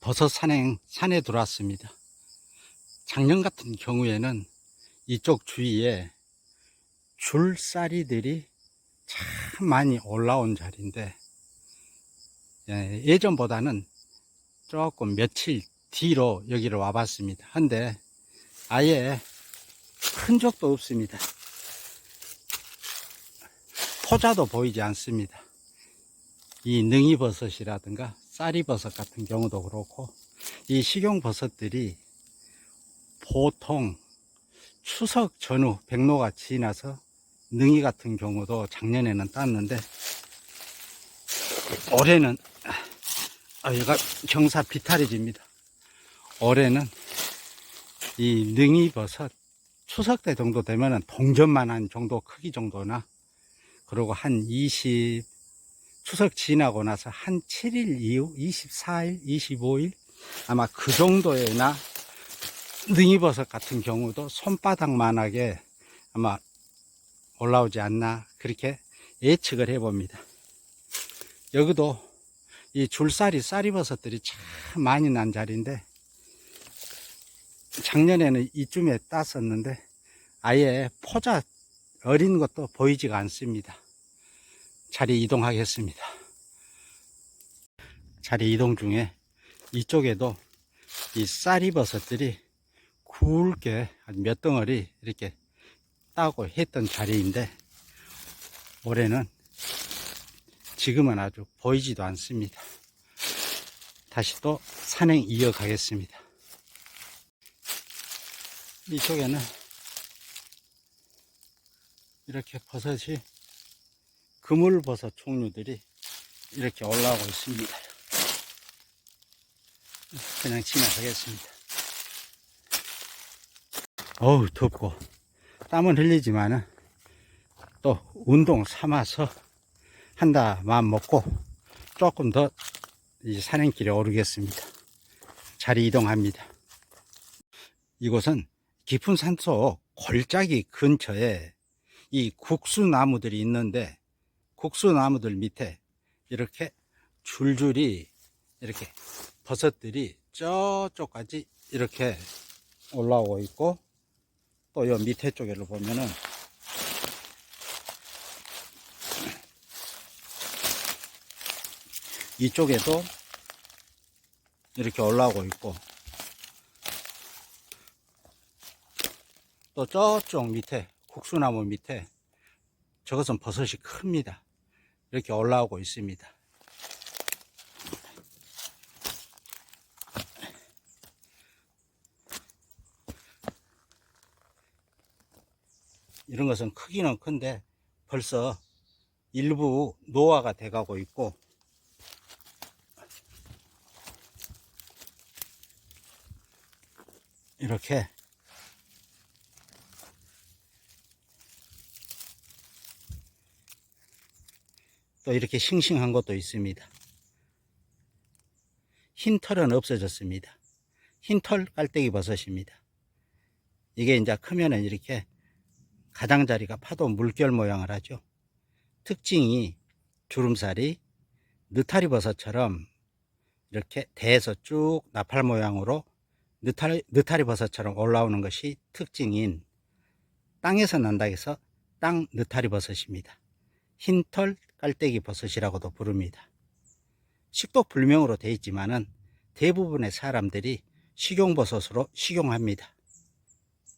버섯 산행, 산에 들어왔습니다. 작년 같은 경우에는 이쪽 주위에 줄사리들이 참 많이 올라온 자리인데, 예, 예전보다는 조금 며칠 뒤로 여기를 와봤습니다. 한데, 아예 흔적도 없습니다. 포자도 보이지 않습니다. 이 능이버섯이라든가 쌀이버섯 같은 경우도 그렇고 이 식용버섯들이 보통 추석 전후 백로가 지나서 능이 같은 경우도 작년에는 땄는데 올해는 아 얘가 경사 비탈해집니다. 올해는 이 능이버섯 추석 때 정도 되면은 동전만 한 정도 크기 정도나 그리고 한 20, 추석 지나고 나서 한 7일 이후, 24일, 25일, 아마 그 정도에나 능이버섯 같은 경우도 손바닥만하게 아마 올라오지 않나, 그렇게 예측을 해봅니다. 여기도 이 줄살이 쌀이버섯들이 참 많이 난 자리인데, 작년에는 이쯤에 땄었는데, 아예 포자 어린 것도 보이지가 않습니다. 자리 이동하겠습니다. 자리 이동 중에 이쪽에도 이 쌀이버섯들이 굵게 한몇 덩어리 이렇게 따고 했던 자리인데 올해는 지금은 아주 보이지도 않습니다. 다시 또 산행 이어가겠습니다. 이쪽에는 이렇게 버섯이 그물버섯 종류들이 이렇게 올라오고 있습니다. 그냥 지나가겠습니다. 어우 덥고 땀은 흘리지만은 또 운동 삼아서 한다 마음 먹고 조금 더 이 산행길에 오르겠습니다. 자리 이동합니다. 이곳은 깊은 산속 골짜기 근처에 이 국수나무들이 있는데 국수나무들 밑에 이렇게 줄줄이 이렇게 버섯들이 저쪽까지 이렇게 올라오고 있고 또 요 밑에 쪽에를 보면은 이쪽에도 이렇게 올라오고 있고 또 저쪽 밑에 국수나무 밑에 저것은 버섯이 큽니다. 이렇게 올라오고 있습니다. 이런 것은 크기는 큰데 벌써 일부 노화가 돼가고 있고 이렇게 또 이렇게 싱싱한 것도 있습니다. 흰 털은 없어졌습니다. 흰 털 깔때기 버섯입니다. 이게 이제 크면은 이렇게 가장자리가 파도 물결 모양을 하죠. 특징이 주름살이 느타리 버섯처럼 이렇게 대에서 쭉 나팔 모양으로 느타리, 느타리 버섯처럼 올라오는 것이 특징인 땅에서 난다 해서 땅 느타리 버섯입니다. 흰털 깔때기 버섯이라고도 부릅니다. 식독 불명으로 되어 있지만은 대부분의 사람들이 식용버섯으로 식용합니다.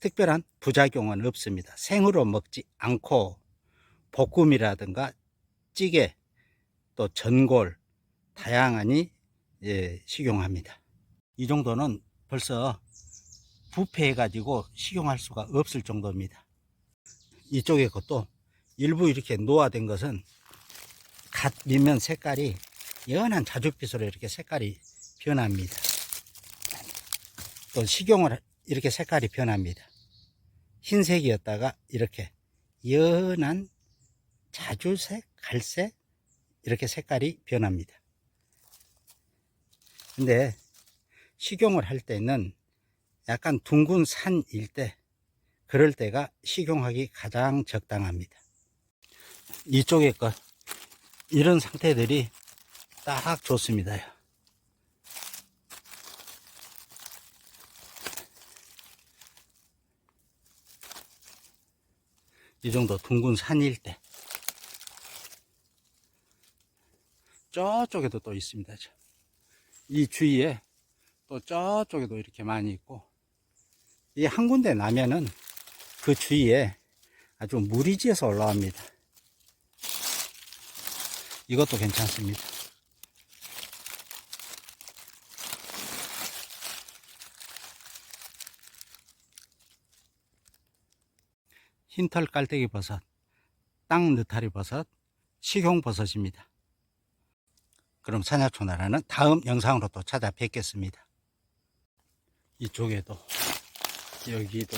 특별한 부작용은 없습니다. 생으로 먹지 않고 볶음이라든가 찌개 또 전골 다양하니 예, 식용합니다. 이 정도는 벌써 부패해 가지고 식용할 수가 없을 정도입니다. 이쪽에 것도 일부 이렇게 노화된 것은 갓 밀면 색깔이 연한 자줏빛으로 이렇게 색깔이 변합니다. 또 식용을 이렇게 색깔이 변합니다. 흰색이었다가 이렇게 연한 자주색, 갈색 이렇게 색깔이 변합니다. 근데 식용을 할 때는 약간 둥근 산일 때 그럴 때가 식용하기 가장 적당합니다. 이쪽에 것 이런 상태들이 딱 좋습니다. 이 정도 둥근 산일 때 저쪽에도 또 있습니다. 이 주위에 또 저쪽에도 이렇게 많이 있고 이 한 군데 나면은 그 주위에 아주 무리지에서 올라옵니다. 이것도 괜찮습니다. 흰털 깔때기 버섯, 땅 느타리 버섯, 식용 버섯입니다. 그럼 산야초나라는 다음 영상으로 또 찾아뵙겠습니다. 이쪽에도 여기도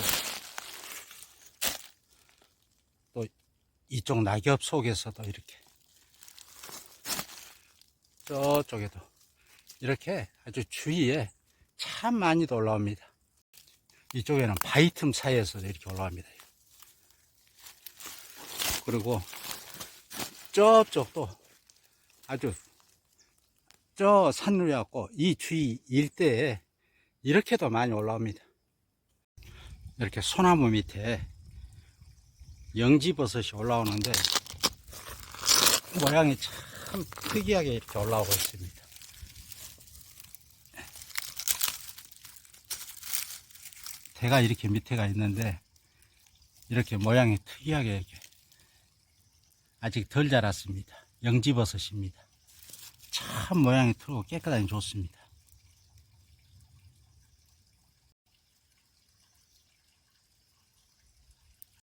또 이쪽 낙엽 속에서도 이렇게 저쪽에도 이렇게 아주 주위에 참 많이도 올라옵니다. 이쪽에는 바위 틈 사이에서도 이렇게 올라옵니다. 그리고 저쪽도 아주 저 산으로 갖고 이 주위 일대에 이렇게도 많이 올라옵니다. 이렇게 소나무 밑에 영지버섯이 올라오는데 모양이 참 특이하게 이렇게 올라오고 있습니다. 대가 이렇게 밑에가 있는데 이렇게 모양이 특이하게 이렇게 아직 덜 자랐습니다. 영지버섯입니다. 참 모양이 틀고 깨끗하니 좋습니다.